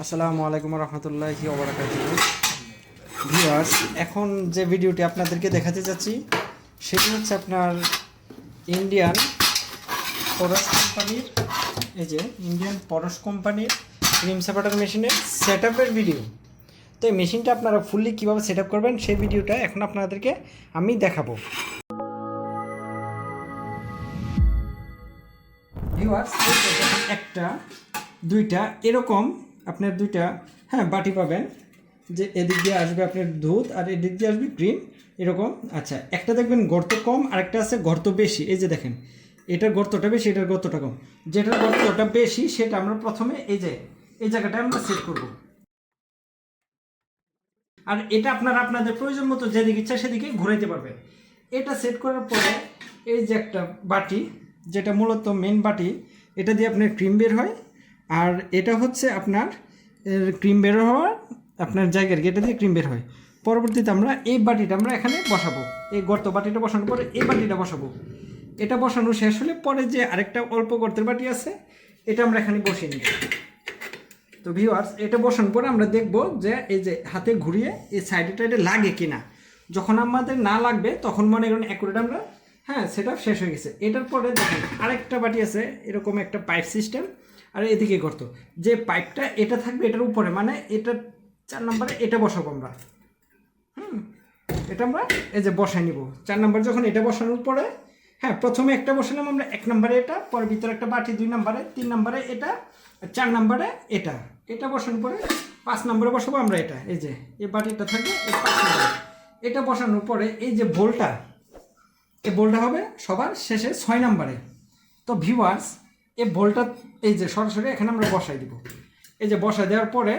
আসসালামু আলাইকুম রহমতুল্লাহি ভিউয়ার্স, এখন যে ভিডিওটি আপনাদেরকে দেখাতে যাচ্ছি সেটি হচ্ছে আপনার ইন্ডিয়ান পরশ কোম্পানির, এই যে ইন্ডিয়ান পরশ কোম্পানির ক্রিম সেপাটার মেশিনের সেট ভিডিও। তো এই মেশিনটা আপনারা ফুললি কীভাবে সেট করবেন, সেই ভিডিওটা এখন আপনাদেরকে আমি দেখাবো। ভিউয়ার্স একটা, দুইটা এরকম আপনার দুইটা হ্যাঁ বাটি পাবেন। যে এদিক দিয়ে আসবে আপনার দুধ আর এদিক দিয়ে আসবে ক্রিম এরকম। আচ্ছা একটা দেখবেন গর্ত কম, আরেকটা আছে গর্ত বেশি। এই যে দেখেন, এটার গর্তটা বেশি, এটার গর্তটা কম। যেটার গর্তটা বেশি, সেটা আমরা প্রথমে এই যে, এই জায়গাটা আমরা সেট করব। আর এটা আপনারা আপনাদের প্রয়োজন মতো যেদিকে ইচ্ছা সেদিকে ঘুরাইতে পারবেন। এটা সেট করার পরে এই যে একটা বাটি, যেটা মূলত মেন বাটি, এটা দিয়ে আপনার ক্রিম বের হয়। আর এটা হচ্ছে আপনার ক্রিম বের হওয়ার, আপনার জায়গার এটা দিয়ে ক্রিম বের হয়। পরবর্তীতে আমরা এই বাটিটা আমরা এখানে বসাবো। এই গর্ত বাটিটা বসানোর পরে এই বাটিটা বসাবো। এটা বসানো শেষ হলে পরে যে আরেকটা অল্প গর্তের বাটি আছে, এটা আমরা এখানে বসিয়ে নিই তো ভিউয়ার্স এটা বসানোর পরে আমরা দেখব যে এই যে হাতে ঘুরিয়ে এই সাইডে টাইডে লাগে কি না যখন আমাদের না লাগবে, তখন মনে করেন অ্যাকুরেট আমরা হ্যাঁ সেটা শেষ হয়ে গেছে। এটার পরে দেখেন আরেকটা বাটি আছে, এরকম একটা পাইপ সিস্টেম আর এদিকে করত যে পাইপটা এটা থাকবে এটার উপরে মানে এটা চার নম্বরে এটা বসাবো আমরা। হুম, এটা আমরা এই যে বসাই নিব। চার নম্বর যখন এটা বসানোর পরে হ্যাঁ প্রথমে একটা বসালাম আমরা, এক নম্বরে এটা, পরে ভিতরে একটা বাটি, দুই নম্বরে, তিন নম্বরে এটা চার নম্বরে এটা। এটা বসানোর পরে পাঁচ নম্বরে বসাবো আমরা এটা। এই যে, এই বাটিটা থাকে, এই পাঁচ নম্বরে। এটা বসানোর পরে এই যে বোলটা, এই বোলটা হবে সবার শেষে ছয় নম্বরে। তো ভিউয়ার্স এই বোলটা, এই যে সরাসরি এখানে আমরা বসাই দিব। এই যে বসাই দেওয়ার পরে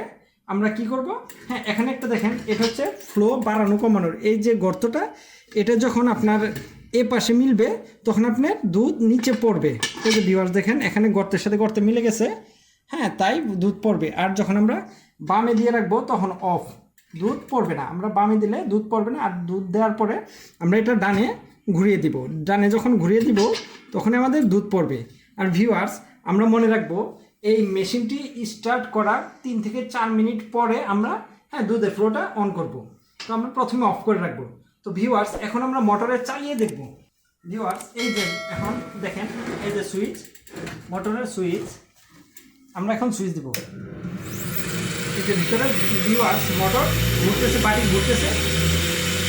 আমরা কি করব? হ্যাঁ এখানে একটা দেখেন, এটা হচ্ছে ফ্লো বাড়ানো কমানোর। এই যে গর্তটা, এটা যখন আপনার এ পাশে মিলবে, তখন আপনার দুধ নিচে পড়বে। এই যে ভিউয়ার্স দেখেন, এখানে গর্তের সাথে গর্তে মিলে গেছে। হ্যাঁ তাই দুধ পড়বে। আর যখন আমরা বামে দিয়ে রাখব, তখন অফ দুধ পড়বে না। আমরা বামে দিলে দুধ পড়বে না। আর দুধ দেওয়ার পরে আমরা এটা ডানে ঘুরিয়ে দিব। ডানে যখন ঘুরিয়ে দিব তখন আমাদের দুধ পড়বে। আর ভিউয়ার্স আমরা মনে রাখব, এই মেশিনটি স্টার্ট করার তিন থেকে চার মিনিট পরে আমরা হ্যাঁ দুধের ফ্লোটা অন করব। তো আমরা প্রথমে অফ করে রাখব। তো ভিউয়ার্স এখন আমরা মোটরে চালিয়ে দেখব। ভিউয়ার্স এই যে এখন দেখেন, এই যে সুইচ মোটরের সুইচ আমরা এখন সুইচ দিব। এই যে ভিতরে ভিউয়ার্স মোটর ঘুরতেছে, বাড়ি ঘুরতেছে।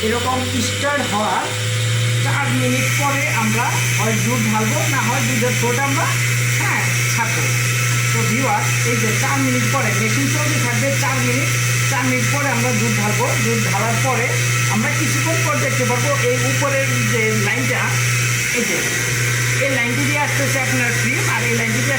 এরকম স্টার্ট হওয়ার চার মিনিট পরে আমরা হয় দুধ ঢালবো, না হয় দুধের ফোট আমরা হ্যাঁ ছাড়বো। তো ভিওয়ার এই যে চার মিনিট পরে, মেশিন চলতে থাকবে চার মিনিট। চার মিনিট পরে আমরা দুধ ঢালবো। দুধ ঢালার পরে আমরা কিছুক্ষণ পর দেখতে পারব এই উপরের যে লাইনটা, এই যে, এই লাইনটি দিয়ে আসতেছে আপনার ক্রিম আর এই লাইনটি দিয়ে